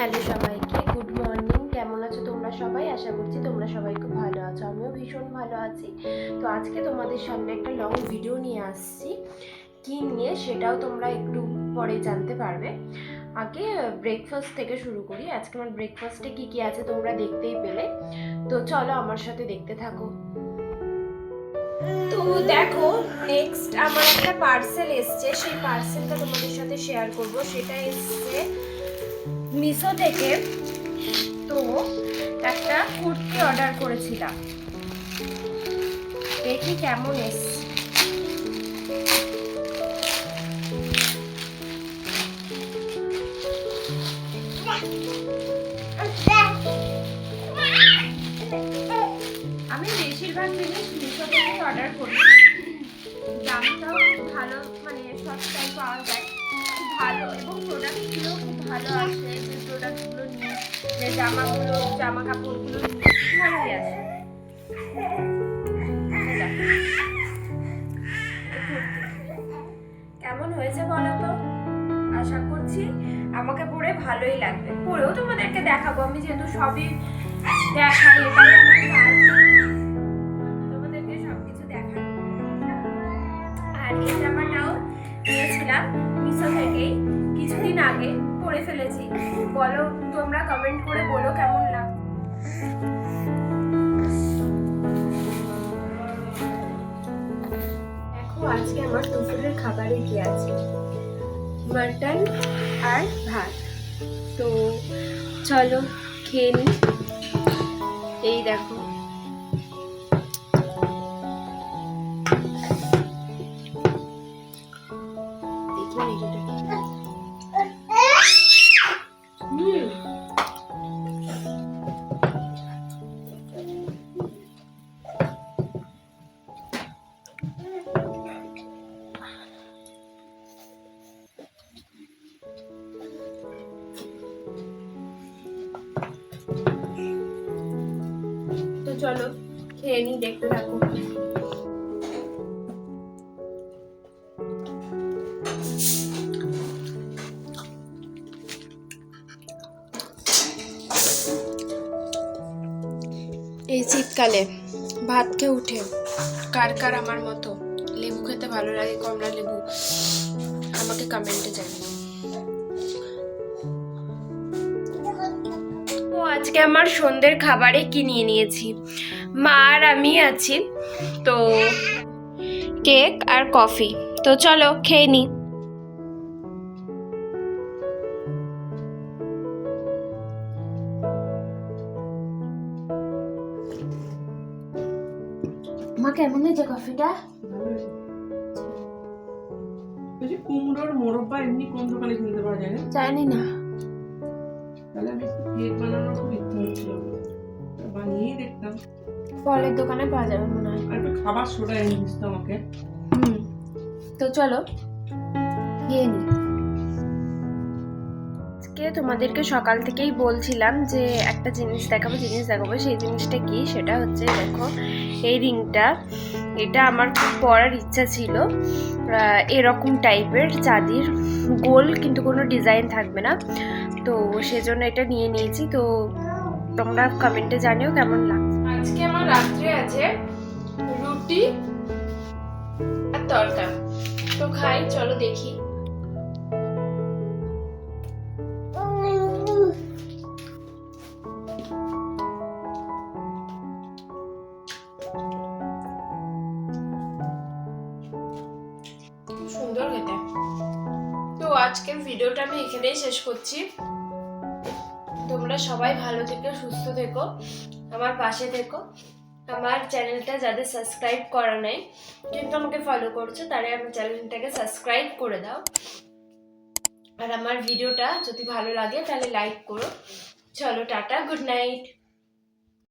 Hello সবাইকে, good morning. কেমন আছো তোমরা সবাই? আশা করছি তোমরা সবাই খুব ভালো আছো, আমিও ভীষণ ভালো আছি। তো আজকে তোমাদের সামনে একটা লং ভিডিও নিয়ে আসছি। কি নিয়ে সেটাও তোমরা একটু পরে জানতে পারবে। আগে ব্রেকফাস্ট থেকে শুরু করি। আজকে আমার ব্রেকফাস্টে কি কি আছে তোমরা দেখতেই পেলে। তো চলো আমার সাথে দেখতে থাকো। তো দেখো নেক্সট আমার একটা পার্সেল এসছে। সেই পার্সেলটা তোমাদের সাথে শেয়ার করব। সেটা এসছে মিশো থেকে তো একটা কুর্তি অর্ডার করেছিলাম। দেখি কেমন এসছে। আমি বেশিরভাগ জিনিস মিশো থেকে অর্ডার করি। দামটাও ভালো মানে সস্তায় পাওয়া যায়। ভালো ভালো আসে যে প্রোডাক্টগুলো নিয়ে, যে জামাগুলো জামা কাপড়গুলো ভালোই আসে। কেমন হয়েছে বলো তো? আশা করছি আমাকে পরে ভালোই লাগবে। পরেও তোমাদেরকে দেখাবো, আমি যেহেতু সবই দেখাই, এটাই আমার কাজ। তোমাদেরকে সবকিছু দেখাই আর এই জামাটাও নিয়েছিলাম মিশো থেকেই, কিছুদিন আগে। পরে ফেলেছি। বলো, তোমরা কমেন্ট করে বলো কেমন লাগছে আজকে আমার দুপুরের খাবারে কি আছে? মাটন আর ভাত। তো চলো, খেয়ে নিই। এই দেখি। তো চলো খেয়ে নিই দেখতে থাকো। এই শীতকালে ভাত খেয়ে উঠে। কার কার আমার মতো। লেবু খেতে ভালো লাগে, কমলা লেবু। আমাকে কমেন্টে জানিও। তো আজকে আমার সন্ধ্যের খাবারে কি নিয়ে নিয়েছি? মা আর আমি আছি। তো কেক আর কফি। তো চলো, খেয়ে নি। মা কেমন হয়েছে কফিটা? বলছি কুমড়োর মোরব্বা এমনি কোন দোকানে কিনতে পাওয়া যায় না? জানি না। তাহলে আমি কেক বানানোর খুব ইচ্ছা হচ্ছিল। বানিয়েই দেখতাম। ফলের দোকানে পাওয়া যাবে মনে হয়। আর একটু খাবার সোডা এনে দিস তো আমাকে। হুম। তো চলো খেয়ে নি। আজকে তোমাদেরকে সকাল থেকেই বলছিলাম যে একটা জিনিস দেখাবো জিনিস দেখাবো। সেই জিনিসটা কি? সেটা হচ্ছে দেখো, এই রিংটা। এটা আমার পরার ইচ্ছা ছিল। এরকম টাইপের চাঁদির গোল, কিন্তু কোনো ডিজাইন থাকবে না। তো সেজন্য এটা নিয়ে নিয়েছি। তো তোমরা কমেন্টে জানিও কেমন লাগছে আজকে আমার রাত্রে আছে রুটি আর তরকা। তো খাই, চলো দেখি। সুন্দর খেতে। তো আজকের ভিডিওটা আমি এখানেই শেষ করছি। তোমরা সবাই ভালো থেকো, সুস্থ থেকো, আমার পাশে থেকো। আমার চ্যানেলটা যাদের সাবস্ক্রাইব করা নাই, কিন্তু আমাকে ফলো করছ, তারা আমার চ্যানেলটাকে সাবস্ক্রাইব করে দাও। আর আমার ভিডিওটা যদি ভালো লাগে, তাহলে লাইক করো। চলো, টাটা গুড নাইট